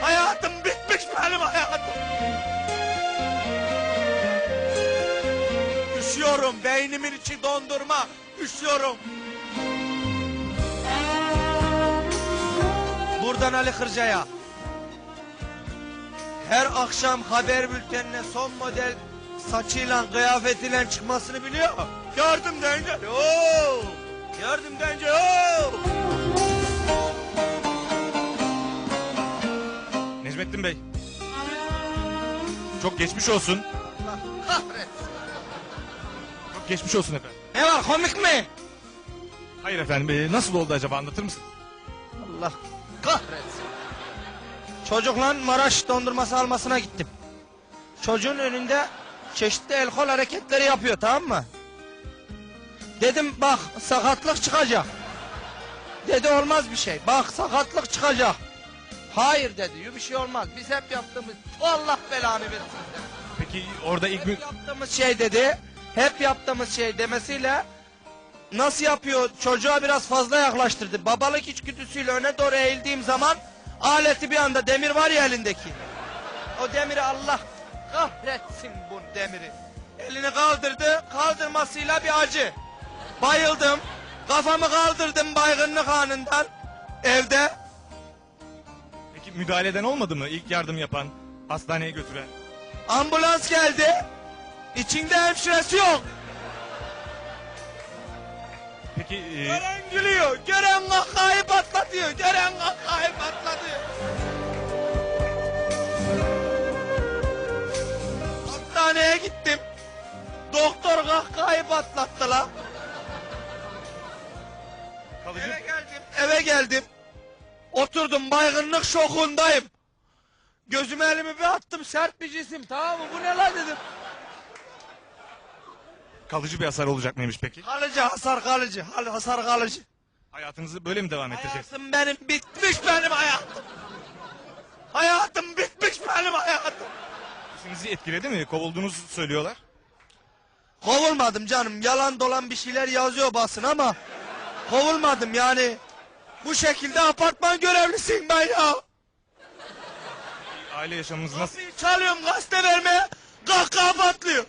Hayatım bitmiş benim hayatım. Üşüyorum beynimin içi dondurma. Üşüyorum. Buradan Ali Kırca'ya. Her akşam haber bültenine son model saçıyla kıyafetiyle çıkmasını biliyor. Gördüm dence. Oo! Gördüm dence. Oo! Necmettin Bey. Çok geçmiş olsun. Allah kahretsin. Çok geçmiş olsun efendim. Ne var komik mi? Hayır efendim ee, nasıl oldu acaba anlatır mısın? Allah kahretsin. Çocukla Maraş dondurması almasına gittim. Çocuğun önünde çeşitli el kol hareketleri yapıyor tamam mı? Dedim bak sakatlık çıkacak. Dedi olmaz bir şey. Bak sakatlık çıkacak. Hayır dedi. Bir şey olmaz. Biz hep yaptığımız Allah belanı versin dedi. Peki orada ilk. Hep yaptığımız şey dedi. Hep yaptığımız şey demesiyle nasıl yapıyor çocuğa biraz fazla yaklaştırdı. Babalık içgüdüsüyle öne doğru eğildiğim zaman aleti bir anda demir var ya elindeki. O demiri Allah kahretsin bu demiri. Elini kaldırdı kaldırmasıyla bir acı. Bayıldım. Kafamı kaldırdım baygınlık anından. Evde Peki müdahaleden olmadı mı ilk yardım yapan, hastaneye götüren? ambulans geldi. İçinde hemşiresi yok. Peki ee, Gören gülüyor, gören kahkahayı patlatıyor, gören kahkahayı patlatıyor. Hastaneye gittim. Doktor kahkahayı patlattı la. Kalıcı... Eve geldim, eve geldim. Oturdum, baygınlık şokundayım. Gözüme elimi bir attım, sert bir cisim, tamam mı? Bu ne la dedim. kalıcı bir hasar olacak mıymış peki? Kalıcı, hasar kalıcı, hal- hasar kalıcı. Hayatınızı böyle mi devam ettireceksiniz? Hayatım benim bitmiş benim hayatım. Hayatım bitmiş benim hayatım. İşinizi etkiledi mi? Kovulduğunuzu söylüyorlar. Kovulmadım canım. Yalan dolan bir şeyler yazıyor basın ama kovulmadım yani. Bu şekilde apartman görevlisiyim ben ya. Aile yaşamınız nasıl? Kapıyı çalıyorum gazete vermeye. Kahkaha patlıyor.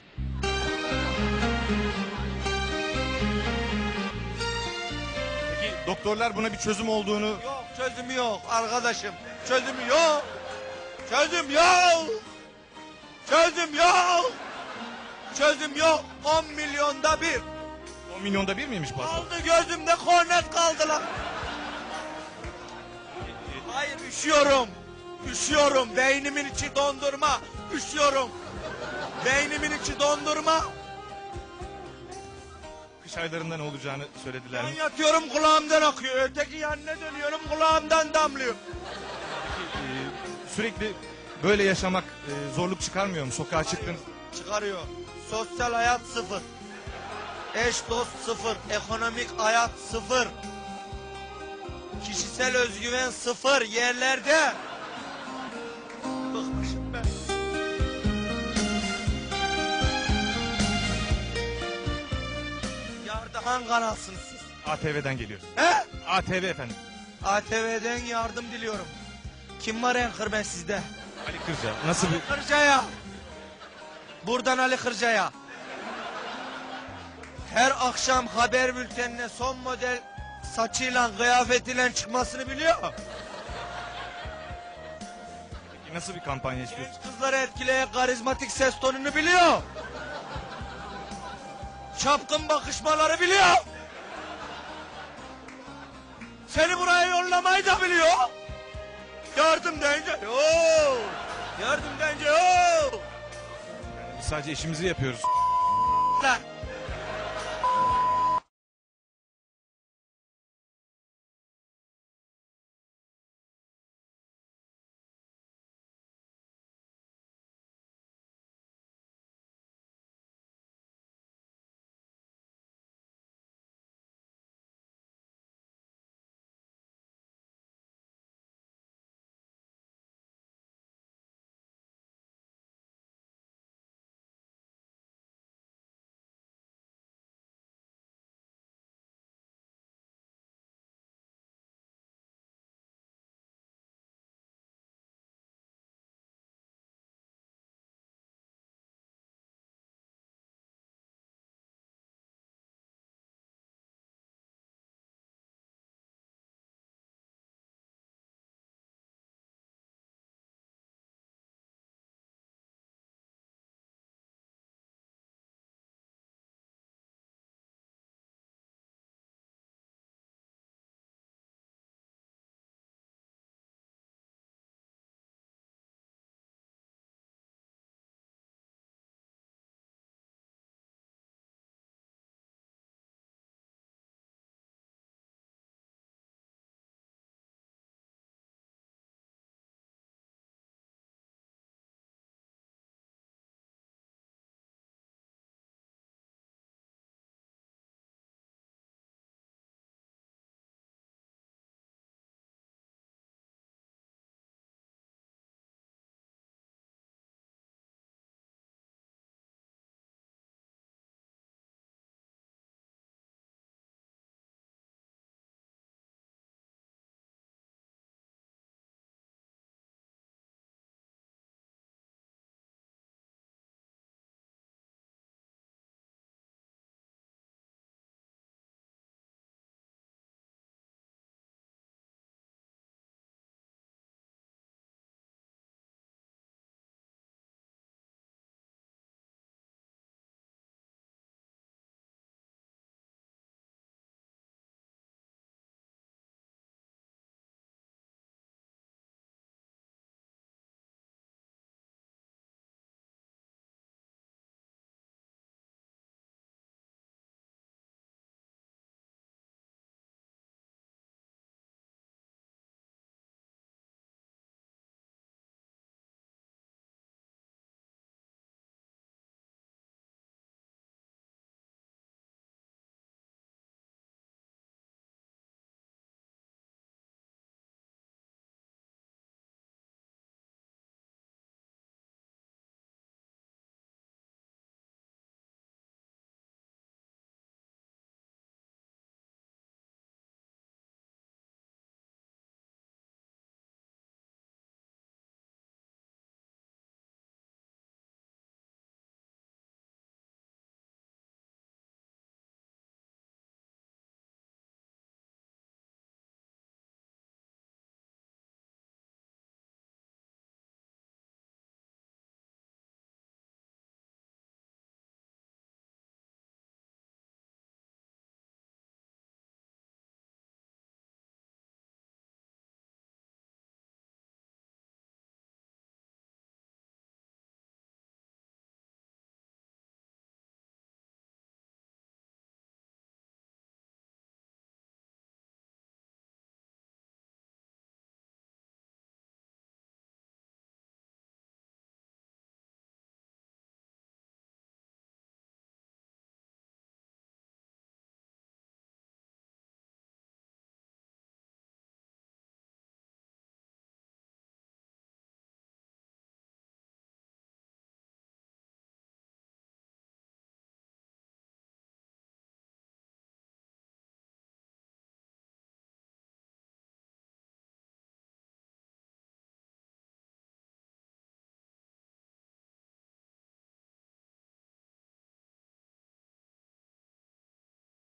Peki doktorlar buna bir çözüm olduğunu... Yok çözümü yok arkadaşım. Çözümü yok. Çözüm yok. Çözüm yok. Çözüm yok. 10 milyonda bir. 10 milyonda bir miymiş hastalık? Kaldı gözümde kornet kaldı lan. Hayır üşüyorum. Üşüyorum. Beynimin içi dondurma. Üşüyorum. Beynimin içi dondurma. Kış aylarında ne olacağını söylediler Ben mi? yatıyorum kulağımdan akıyor. Öteki yanına dönüyorum kulağımdan damlıyor. Peki, e, sürekli böyle yaşamak e, zorluk çıkarmıyor mu? Sokağa çıktınız. Çıkarıyor. Sosyal hayat sıfır. Eş dost sıfır. Ekonomik hayat sıfır. Kişisel özgüven sıfır yerlerde. Bıkmışım ben. Yardıhan kanalsınız siz. ATV'den geliyoruz. He? ATV efendim. ATV'den yardım diliyorum. Kim var en kırmen sizde? Ali Kırca. Nasıl bir... Kırca'ya. Buradan Ali Kırca'ya. Her akşam haber bültenine son model saçıyla kıyafetiyle çıkmasını biliyor. Peki nasıl bir kampanya? Genç kızları etkileyen karizmatik ses tonunu biliyor. Çapkın bakışmaları biliyor. Seni buraya yollamayı da biliyor. Gördüm deyince. Oo! Gördüm deyince. Oo! Biz sadece işimizi yapıyoruz. Lan